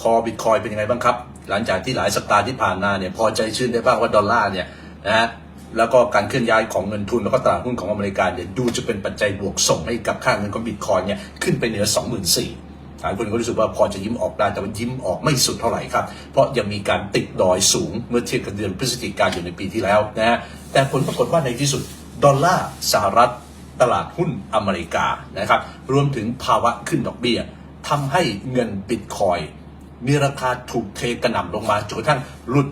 คอบิตคอยเป็นยังไงบ้างครับ หลังจากที่หลายสัปดาห์ที่ผ่านมาเนี่ยพอใจชื่นได้บ้างว่าดอลลาร์เนี่ยนะฮะแล้วก็การเคลื่อนย้ายของเงินทุนแล้วก็ตลาดหุ้นของอเมริกาเนี่ยดูจะเป็นปัจจัยบวกส่งให้กับค่าเงินของบิตคอยเนี่ยขึ้นไปเหนือ 24,000หลายคนก็รู้สึกว่าพอจะยิ้มออกได้แต่ว่ายิ้มออกไม่สุดเท่าไหร่ครับ เพราะยังมีการติดดอยสูงเมื่อเทียบกับเดือนพฤศจิกายนในปีที่แล้วนะฮะแต่ผลปรากฏว่าในที่สุดดอลลาร์สหรัฐตลาดหุ้นอเมริกานะครับรวมถึงภาวะขึ้นดอกเบี้ยทำให้เงินบิตคอย มีราคาถูกเทกระหน่ำลงมาจนกระทั่งหลุด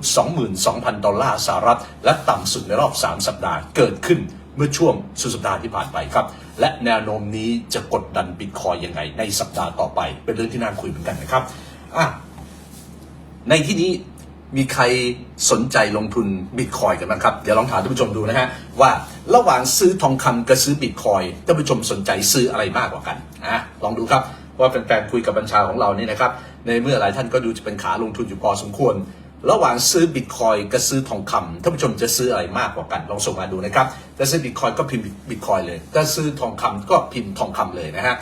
22,000 ดอลลาร์สหรัฐ และต่ำสุดในรอบ 3 สัปดาห์เกิดขึ้นเมื่อช่วงสุดสัปดาห์ที่ผ่านไปครับ และแนวโน้มนี้จะกดดันบิตคอยยังไง ในสัปดาห์ต่อไป เป็นเรื่องที่น่าคุยเหมือนกันนะครับอะในที่นี้มีใครสนใจลงทุนบิตคอยกันบ้างครับ เดี๋ยวลองถามท่านผู้ชมดูนะฮะ ว่าระหว่างซื้อทองคำกับซื้อบิตคอยท่านผู้ชมสนใจซื้ออะไรมากกว่ากันนะลองดูครับ ว่าแฟนๆคุยกับบัญชาของเรานี่นะครับในเมื่อหลายท่านก็ดูจะเป็นขาลงทุนอยู่พอสมควร ระหว่างซื้อบิตคอยกับซื้อทองคำท่านผู้ชมจะซื้ออะไรมากกว่ากันลองส่งมาดูนะครับถ้าซื้อบิตคอยก็พิมพ์บิตคอยเลยถ้าซื้อทองคำก็พิมพ์ทองคำเลยนะฮะ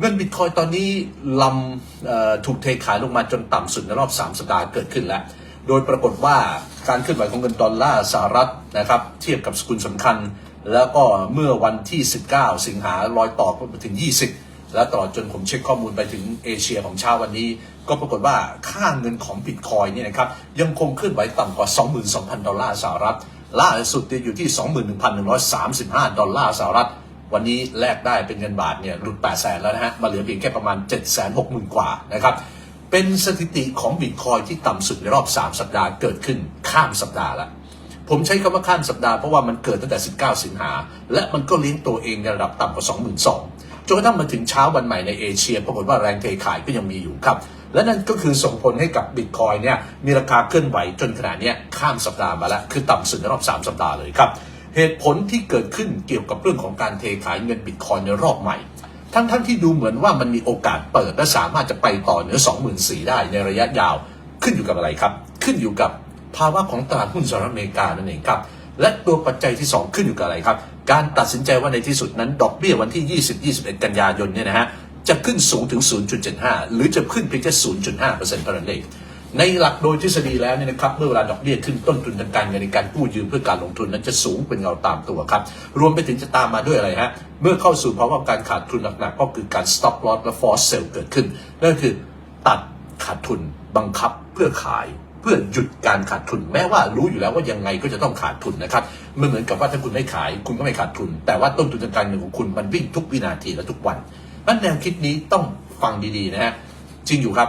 เงินบิตคอยตอนนี้ลำถูกเทขายลงมาจนต่ำสุดในรอบ 3 สัปดาห์เกิดขึ้นแล้ว โดยปรากฏว่าการเคลื่อนไหวของเงินดอลลาร์สหรัฐนะครับเทียบกับสกุลสำคัญ แล้วก็เมื่อวันที่ 19 สิงหารอยต่อไปถึง 20 และตลอดจนผมเช็คข้อมูลไปถึงเอเชียของเช้าวันนี้ ก็ปรากฏว่าค่าเงินของบิตคอยเนี่ยนะครับยังคงเคลื่อนไหวต่ำกว่า 22,000 ดอลลาร์สหรัฐล่าสุดที่อยู่ที่ 21,135 ดอลลาร์สหรัฐ วันนี้แลกได้เป็นเงินบาทเนี่ยหลุด8 0 0แสนแล้วนะฮะ มาเหลือเพียงแค่ประมาณ 7 6 0 0 0 0 กว่านะครับ เป็นสถิติของบิตคอยที่ต่ำสุดในรอบ 3 สัปดาห์เกิดขึ้นข้ามสัปดาห์ละผมใช้คำว่าข้ามสัปดาห์เพราะว่ามันเกิดตั้งแต่ 19 สิงหา และมันก็เลี้ยงตัวเองในระดับต่ำกว่า 22,000 จนกระทั่งมาถึงเช้าวันใหม่ในเอเชียปรากฏว่าแรงเทขายก็ยังมีอยู่ครับ และนั่นก็คือส่งผลให้กับบิตคอยเนี่ยมีราคาเคลื่อนไหวจนขณะเนี้ข้ามสัปดาห์มาแล้ว คือต่ำสุดในรอบ 3 สัปดาห์เลยครับ เหตุผลที่เกิดขึ้นเกี่ยวกับเรื่องของการเทขายเงินบิตคอยในรอบใหม่ ทั้งทั้งที่ดูเหมือนว่ามันมีโอกาสเปิดและสามารถจะไปต่อเหนือ24,000ได้ในระยะยาวขึ้นอยู่กับอะไรครับ ขึ้นอยู่กับภาวะของตลาดหุ้นสหรัฐอเมริกานั่นเองครับและตัวปัจจัยที่ 2 ขึ้นอยู่กับอะไรครับ การตัดสินใจว่าในที่สุดนั้น ดอกเบี้ยวันที่ 20-21 กันยายนเนี่ยนะฮะจะขึ้นสูงถึง 0.75 หรือจะขึ้นเพียงแค่ 0.5%เซ็นต์เท่านั้นเองในหลักโดยทฤษฎีแล้วเนี่ยนะครับเมื่อเวลาดอกเบี้ยขึ้นต้นทุนทางการเงินในการกู้ยืมเพื่อการลงทุนนั้นจะสูงเป็นเงาตามตัวครับ รวมไปถึงจะตามมาด้วยอะไรฮะ เมื่อเข้าสู่ภาวะการขาดทุนหนักๆก็คือการ stop loss และ force sell เกิดขึ้นนั่นคือตัดขาดทุนบังคับเพื่อขาย เพื่อหยุดการขาดทุน แม้ว่ารู้อยู่แล้วว่ายังไงก็จะต้องขาดทุนนะครับมันเหมือนกับว่าถ้าคุณไม่ขาย คุณก็ไม่ขาดทุน แต่ว่าต้นทุนทางการเงินของคุณมันวิ่งทุกวินาทีและทุกวันนั่นแนวคิดนี้ต้องฟังดีๆนะฮะจริงอยู่ครับ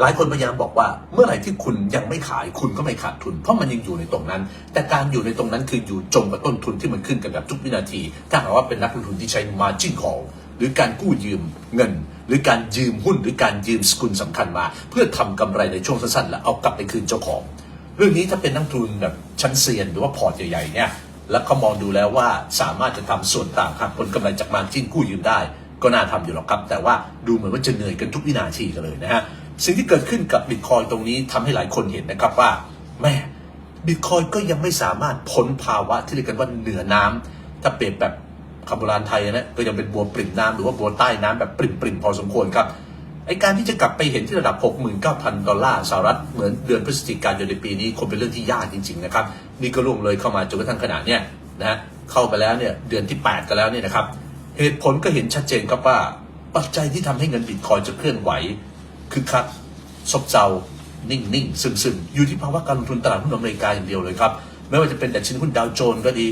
หลายคนพยายามบอกว่า เมื่อไหร่ที่คุณยังไม่ขายคุณก็ไม่ขาดทุน เพราะมันยังอยู่ในตรงนั้น แต่การอยู่ในตรงนั้นคืออยู่จมกับต้นทุนที่มันขึ้นกันแบบทุกวินาที ถ้าหากว่าเป็นนักลงทุนที่ใช้ margin call หรือการกู้ยืมเงิน หรือการยืมหุ้น หรือการยืมสกุลสำคัญมา เพื่อทำกำไรในช่วงสั้นๆแล้วเอากลับไปคืนเจ้าของ เรื่องนี้ถ้าเป็นนักทุนแบบชั้นเซียนหรือว่าพอร์ตใหญ่ๆเนี่ยแล้วเขามองดูแล้วว่าสามารถจะทำส่วนต่างครับผลกำไรจากมาจิ้นกู้ยืมได้ ก็น่าทำอยู่หรอกครับ แต่ว่าดูเหมือนว่าจะเหนื่อยกันทุกวินาทีกันเลยนะฮะสิ่งที่เกิดขึ้นกับบิตคอยตรงนี้ทำให้หลายคนเห็นนะครับว่าแม่บิตคอยก็ยังไม่สามารถพ้นภาวะที่เรียกกันว่าเหนือน้ำถ้าเปรียบแบบ คำโบราณไทยนะก็ยังเป็นบัวปริ่มน้ำหรือว่าบัวใต้น้ำแบบปริ่มๆพอสมควรครับไอการที่จะกลับไปเห็นที่ระดับ 69,000 ดอลลาร์สหรัฐเหมือนเดือนพฤศจิกายนในปีนี้คงเป็นเรื่องที่ยากจริงๆนะครับนี่ก็ล่วงเลยเข้ามาจนกระทั่งขนาดเนี้ยนะฮะเข้าไปแล้วเนี่ยเดือนที่ 8 กันแล้วเนี่ยนะครับเหตุผลก็เห็นชัดเจนครับว่าปัจจัยที่ทำให้เงินบิตคอยจะเคลื่อนไหวคือคักซบเซานิ่งๆ ซึมๆ อยู่ที่ภาวะการลงทุนตลาดหุ้นอเมริกาอย่างเดียวเลยครับ ไม่ว่าจะเป็นแต่ชิ้นหุ้นดาวโจนส์ก็ดี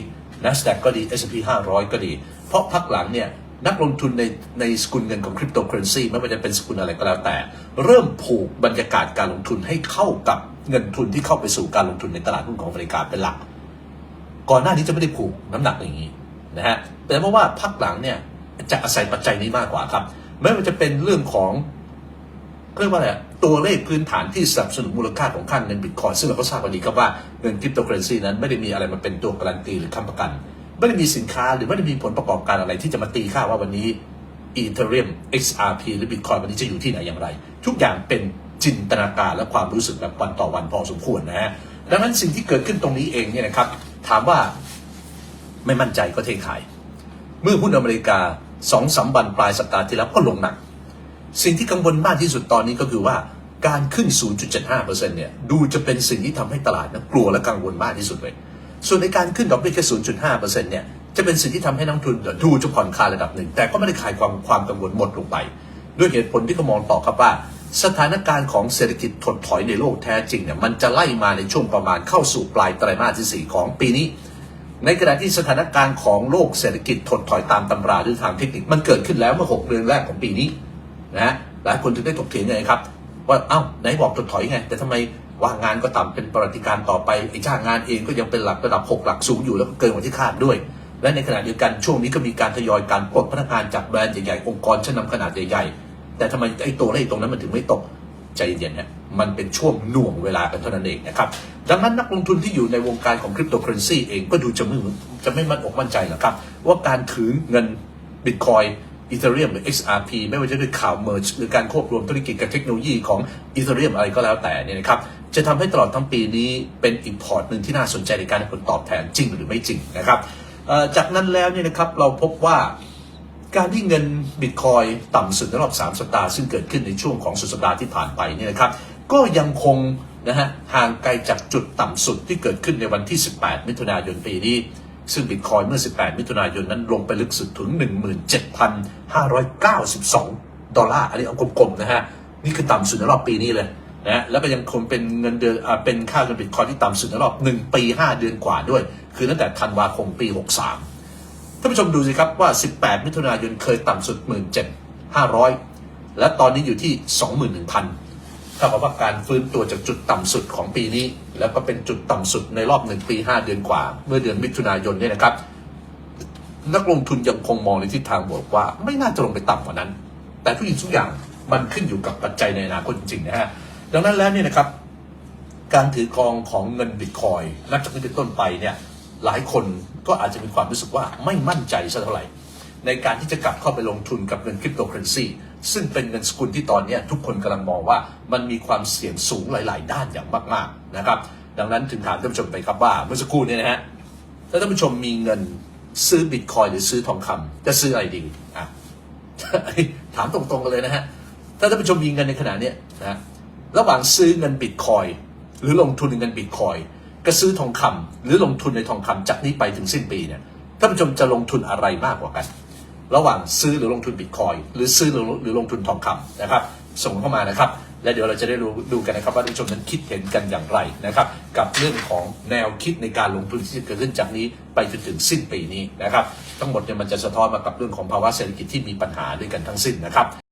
NASDAQ ก็ดี S&P 500 ก็ดี เพราะพักหลังเนี่ยนักลงทุนในในสกุลเงินของคริปโตเคอเรนซีไม่ว่าจะเป็นสกุลอะไรก็แล้วแต่ เริ่มผูกบรรยากาศการลงทุนให้เข้ากับเงินทุนที่เข้าไปสู่การลงทุนในตลาดหุ้นของอเมริกาเป็นหลัก ก่อนหน้านี้จะไม่ได้ผูกน้ำหนักอย่างนี้นะฮะแต่เพราะว่าพักหลังเนี่ยจะอาศัยปัจจัยนี้มากกว่าครับ ไม่ว่าจะเป็นเรื่องของเรียกว่าอะไร ตัวเลขพื้นฐานที่สนับสนุนมูลค่าของค่าเงินบิตคอยซึ่งเราก็ทราบกันดีครับว่าเงินคริปโตเคอเรนซีนั้นไม่ได้มีอะไรมาเป็นตัวการันตีหรือค้ำประกัน ไม่ได้มีสินค้าหรือไม่ได้มีผลประกอบการอะไรที่จะมาตีค่าว่าวันนี้ Ethereum XRP หรือ Bitcoin วันนี้จะอยู่ที่ไหนอย่างไร ทุกอย่างเป็นจินตนาการและความรู้สึกแบบวันต่อวันพอสมควรนะฮะดังนั้นสิ่งที่เกิดขึ้นตรงนี้เองเนี่ยนะครับถามว่าไม่มั่นใจก็เทขาย เมื่อหุ้นอเมริกาสองสามวันปลายสัปดาห์ที่แล้วก็ลงหนัก สิ่งที่กังวลมากที่สุดตอนนี้ก็คือว่าการขึ้น 0.75%เนี่ยดูจะเป็นสิ่งที่ทำให้ตลาดนะกลัวและกังวลมากที่สุดเลย ส่วนในการขึ้นดอกเบี้ยแค่ 0.5%เนี่ยจะเป็นสิ่งที่ทำให้นักทุนดูจะผ่อนคลายระดับหนึ่ง แต่ก็ไม่ได้คลายความความกังวลหมดลงไป ด้วยเหตุผลที่เขามองต่อครับว่า สถานการณ์ของเศรษฐกิจถดถอยในโลกแท้จริงเนี่ยมันจะไล่มาในช่วงประมาณเข้าสู่ปลายไตรมาสที่สี่ของปีนี้ ในขณะที่สถานการณ์ของโลกเศรษฐกิจถดถอยตามตำราหรือทางเทคนิคมันเกิดขึ้นแล้วเมื่อ 6 เดือนแรกของปีนี้ นะหลายคนถึงได้ถกเถียงไงครับ ว่าเอ้าไหนบอกถดถอยไง แต่ทำไมว่างงานก็ต่ำเป็นปรัติการต่อไปไอ้จ้างงานเองก็ยังเป็นหลักระดับ 6 หลักสูงอยู่แล้วก็เกินกว่าที่คาดด้วย และในขณะเดียวกันช่วงนี้ก็มีการทยอยการปลดพนักงานจากแบรนด์ใหญ่ๆองค์กรชั้นนำขนาดใหญ่ๆแต่ทำไมไอ้ตัวเลขตรงนั้นมันถึงไม่ตกใจเย็นๆนะมันเป็นช่วงหน่วงเวลากันเท่านั้นเองนะครับ ดังนั้นนักลงทุนที่อยู่ในวงการของคริปโตเคอเรนซีเองก็ดูจะไม่จะไม่มั่นอกมั่นใจหรอกครับ ว่าการถือเงินบิตคอย อีเธอเรียมหรือ XRP ไม่ว่าจะด้วยข่าวเมิร์หรือการควบรวมธุรกิจกับเทคโนโลยีของอีเธอเรียมอะไรก็แล้วแต่เนี่ยนะครับจะทำให้ตลอดทั้งปีนี้เป็นอีกพอร์ตหนึ่งที่น่าสนใจในการผลตอบแทนจริงหรือไม่จริงนะครับจากนั้นแล้วเนี่ยนะครับเราพบว่าการที่เงินบิตคอยต่ำสุดในรอบ 3 สัปดาห์ซึ่งเกิดขึ้นในช่วงของสุดสัปดาห์ที่ผ่านไปเนี่ยนะครับก็ยังคงนะฮะห่างไกลจากจุดต่ำสุดที่เกิดขึ้นในวันที่ 18 มิถุนายนปีนี้ ซึ่งบิตคอยเมื่อ 18 มิถุนายนนั้นลงไปลึกสุดถึง 17,592 ดอลลาร์อันนี้เอากลมๆนะฮะ นี่คือต่ำสุดในรอบปีนี้เลยนะแล้วก็ยังคงเป็นเงินเดือนเป็นค่าเงินบิตคอยที่ต่ำสุดในรอบ 1 ปี 5 เดือนกว่าด้วย คือตั้งแต่ธันวาคมปี 63 ท่านผู้ชมดูสิครับว่า 18 มิถุนายนเคยต่ำสุด 17,500 และตอนนี้อยู่ที่ 21,000 ถ้ากับว่าการฟื้นตัวจากจุดต่ำสุดของปีนี้ แล้วก็เป็นจุดต่ำสุดในรอบ1ปี5เดือนกว่า เมื่อเดือนมิถุนายนเนี่ยนะครับ นักลงทุนยังคงมองในทิศทางบวกว่า ไม่น่าจะลงไปต่ำกว่านั้น แต่ทุกอย่างทุกอย่างมันขึ้นอยู่กับปัจจัยในอนาคตจริงๆนะฮะดังนั้นแล้วเนี่ยนะครับการถือครองของเงินบิตคอยนับจากนี้เป็นต้นไปเนี่ยหลายคนก็อาจจะมีความรู้สึกว่าไม่มั่นใจสักเท่าไหร่ ในการที่จะกลับเข้าไปลงทุนกับเงินคริปโตเคอเรนซี ซึ่งเป็นเงินสกุลที่ตอนนี้ทุกคนกำลังมองว่ามันมีความเสี่ยงสูงหลาย ๆ ด้านอย่างมาก ๆ นะครับ ดังนั้นถึงถามท่านผู้ชมไปครับว่าเมื่อสักครู่นี้นะฮะถ้าท่านผู้ชมมีเงินซื้อบิตคอยหรือซื้อทองคำจะซื้ออะไรดีอะถามตรงๆกันเลยนะฮะถ้าท่านผู้ชมมีเงินในขณะนี้นะระหว่างซื้อเงินบิตคอยหรือลงทุนในเงินบิตคอยก็ซื้อทองคำหรือลงทุนในทองคำจากนี้ไปถึงสิ้นปีเนี่ยท่านผู้ชมจะลงทุนอะไรมากกว่ากัน ระหว่างซื้อหรือลงทุนบิตคอยหรือซื้อหรือหรือลงทุนทองคำนะครับ ส่งเข้ามานะครับ และเดี๋ยวเราจะได้รู้ดูกันนะครับว่าท่านผู้ชมนั้นคิดเห็นกันอย่างไรนะครับ กับเรื่องของแนวคิดในการลงทุนที่จะเกิดขึ้นจากนี้ไปจนถึงสิ้นปีนี้นะครับ ทั้งหมดเนี่ยมันจะสะท้อนมากับเรื่องของภาวะเศรษฐกิจที่มีปัญหาด้วยกันทั้งสิ้นนะครับ